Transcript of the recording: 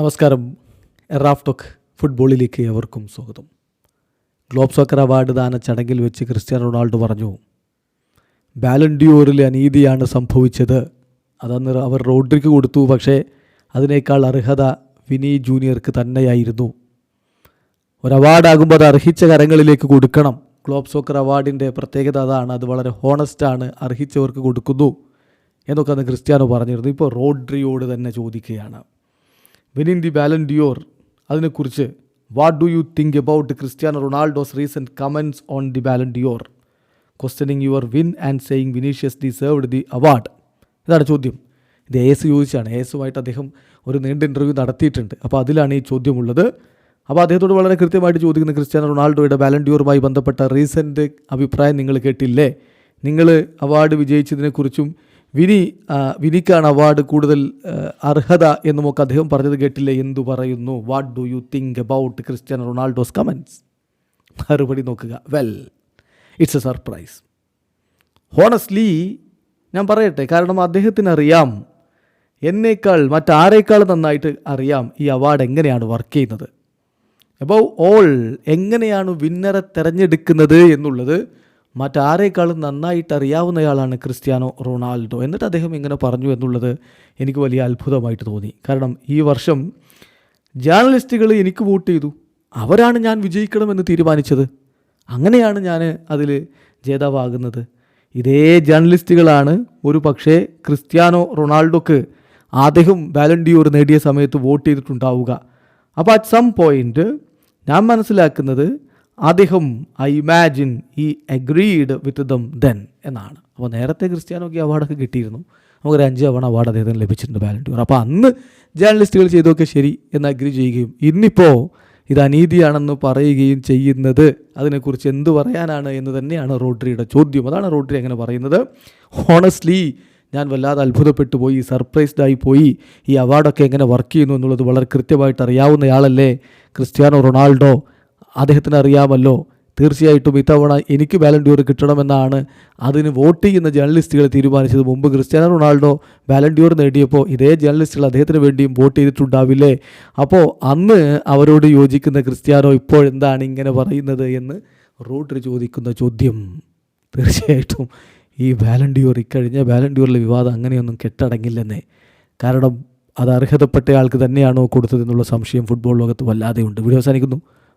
നമസ്കാരം. എറാഫ് ടോക്ക് ഫുട്ബോളിലേക്ക് എവർക്കും സ്വാഗതം. ഗ്ലോബ് സോക്കർ അവാർഡ് ദാന ചടങ്ങിൽ വെച്ച് ക്രിസ്ത്യാനോ റൊണാൾഡോ പറഞ്ഞു ബാലൻഡിയോറിൽ അനീതിയാണ് സംഭവിച്ചത്. അതന്ന് അവർ റോഡ്രിക്ക് കൊടുത്തു പക്ഷേ അതിനേക്കാൾ അർഹത വിനി ജൂനിയർക്ക് തന്നെയായിരുന്നു. ഒരു അവാർഡാകുമ്പോൾ അത് അർഹിച്ച കരങ്ങളിലേക്ക് കൊടുക്കണം. ഗ്ലോബ് സോക്കർ അവാർഡിന്റെ പ്രത്യേകത അതാണ് അത് വളരെ ഹോണസ്റ്റാണ് അർഹിച്ചവർക്ക് കൊടുക്കുന്നു എന്നൊക്കെ അന്ന് ക്രിസ്ത്യാനോ പറഞ്ഞിരുന്നു. ഇപ്പോൾ റോഡ്രിയോട് തന്നെ ചോദിക്കുകയാണ്. വിനിൻ ദി ബാലൻ ഡിയോർ അതിനെക്കുറിച്ച് what do you think about Cristiano Ronaldo's recent comments on the Ballon d'Or questioning your win and saying Vinicius deserved the award ഇതാണ് ചോദ്യം. ഇത് എ എസ് ചോദിച്ചാണ്. എ എസുമായിട്ട് അദ്ദേഹം ഒരു നീണ്ട ഇന്റർവ്യൂ നടത്തിയിട്ടുണ്ട്. അപ്പോൾ അതിലാണ് ഈ ചോദ്യമുള്ളത്. അപ്പോൾ അദ്ദേഹത്തോട് വളരെ കൃത്യമായിട്ട് ചോദിക്കുന്ന ക്രിസ്ത്യാനോ റൊണാൾഡോയുടെ ബാലൻഡിയോറുമായി ബന്ധപ്പെട്ട റീസെന്റ് അഭിപ്രായം നിങ്ങൾ കേട്ടില്ലേ? നിങ്ങൾ അവാർഡ് വിജയിച്ചതിനെക്കുറിച്ചും വിനി വിനിക്കാണ് അവാർഡ് കൂടുതൽ അർഹത എന്നുമൊക്കെ അദ്ദേഹം പറഞ്ഞത് കേട്ടില്ലേ? എന്തു പറയുന്നു? What do you think about Cristiano Ronaldo's comments മറുപടി നോക്കുക. Well it's a surprise honestly ഞാൻ പറയട്ടെ കാരണം അദ്ദേഹത്തിന് അറിയാം എന്നേക്കാൾ മറ്റാരേക്കാൾ നന്നായിട്ട് അറിയാം ഈ അവാർഡ് എങ്ങനെയാണ് വർക്ക് ചെയ്യുന്നത്. അബൌ ഓൾ എങ്ങനെയാണ് വിന്നറെ തിരഞ്ഞെടുക്കുന്നത് എന്നുള്ളത് മറ്റാരേക്കാളും നന്നായിട്ട് അറിയാവുന്നയാളാണ് ക്രിസ്ത്യാനോ റൊണാൾഡോ. എന്നിട്ട് അദ്ദേഹം ഇങ്ങനെ പറഞ്ഞു എന്നുള്ളത് എനിക്ക് വലിയ അത്ഭുതമായിട്ട് തോന്നി. കാരണം ഈ വർഷം ജേർണലിസ്റ്റുകൾ എനിക്ക് വോട്ട് ചെയ്തു. അവരാണ് ഞാൻ വിജയിക്കണമെന്ന് തീരുമാനിച്ചത്. അങ്ങനെയാണ് ഞാൻ അതിൽ ജേതാവാകുന്നത്. ഇതേ ജേർണലിസ്റ്റുകളാണ് ഒരു പക്ഷേ ക്രിസ്ത്യാനോ റൊണാൾഡോക്ക് അദ്ദേഹം ബാലൻഡിയോർ നേടിയ സമയത്ത് വോട്ട് ചെയ്തിട്ടുണ്ടാവുക. അപ്പോൾ അറ്റ് സം പോയിന്റ് ഞാൻ മനസ്സിലാക്കുന്നത് അദ്ദേഹം I imagine he agreed with them then എന്നാണ്. അപ്പോൾ നേരത്തെ ക്രിസ്ത്യാനോക്ക് അവാർഡൊക്കെ കിട്ടിയിരുന്നു. നമുക്കൊരു അഞ്ച് തവണ അവാർഡ് അദ്ദേഹത്തിന് ലഭിച്ചിട്ടുണ്ട് ബാലൻഡിയോർ അപ്പോൾ അന്ന് ജേർണലിസ്റ്റുകൾ ചെയ്തൊക്കെ ശരി എന്ന് അഗ്രി ചെയ്യുകയും ഇന്നിപ്പോൾ ഇത് അനീതിയാണെന്ന് പറയുകയും ചെയ്യുന്നത് അതിനെക്കുറിച്ച് എന്ത് പറയാനാണ് എന്ന് തന്നെയാണ് റോഡ്രിയുടെ ചോദ്യം. അതാണ് റോഡ്രി അങ്ങനെ പറയുന്നത്. ഹോണസ്റ്റ്ലി ഞാൻ വല്ലാതെ അത്ഭുതപ്പെട്ടു പോയി സർപ്രൈസ്ഡ് ആയി പോയി. ഈ അവാർഡൊക്കെ എങ്ങനെ വർക്ക് ചെയ്യുന്നു എന്നുള്ളത് വളരെ കൃത്യമായിട്ട് അറിയാവുന്നയാളല്ലേ ക്രിസ്ത്യാനോ റൊണാൾഡോ. അദ്ദേഹത്തിന് അറിയാമല്ലോ തീർച്ചയായിട്ടും ഇത്തവണ എനിക്ക് വാലൻഡിയോർ കിട്ടണമെന്നാണ്. അതിന് വോട്ട് ചെയ്യുന്ന ജേർണലിസ്റ്റുകൾ തീരുമാനിച്ചത് മുമ്പ് ക്രിസ്ത്യാനോ റൊണാൾഡോ വാലൻഡിയോർ നേടിയപ്പോൾ ഇതേ ജേർണലിസ്റ്റുകൾ അദ്ദേഹത്തിന് വേണ്ടിയും വോട്ട് ചെയ്തിട്ടുണ്ടാവില്ലേ? അപ്പോൾ അന്ന് അവരോട് യോജിക്കുന്ന ക്രിസ്ത്യാനോ ഇപ്പോഴെന്താണ് ഇങ്ങനെ പറയുന്നത് എന്ന് റോഡ്രി ചോദിക്കുന്ന ചോദ്യം. തീർച്ചയായിട്ടും ഈ വാലൻഡിയോർ ഇക്കഴിഞ്ഞ വാലൻഡിയോറിലെ വിവാദം അങ്ങനെയൊന്നും കെട്ടടങ്ങില്ലെന്നേ. കാരണം അത് അർഹതപ്പെട്ടയാൾക്ക് തന്നെയാണോ കൊടുത്തതെന്നുള്ള സംശയം ഫുട്ബോൾ ലോകത്ത് വല്ലാതെയുണ്ട്. വീഡിയോ അവസാനിക്കുന്നു.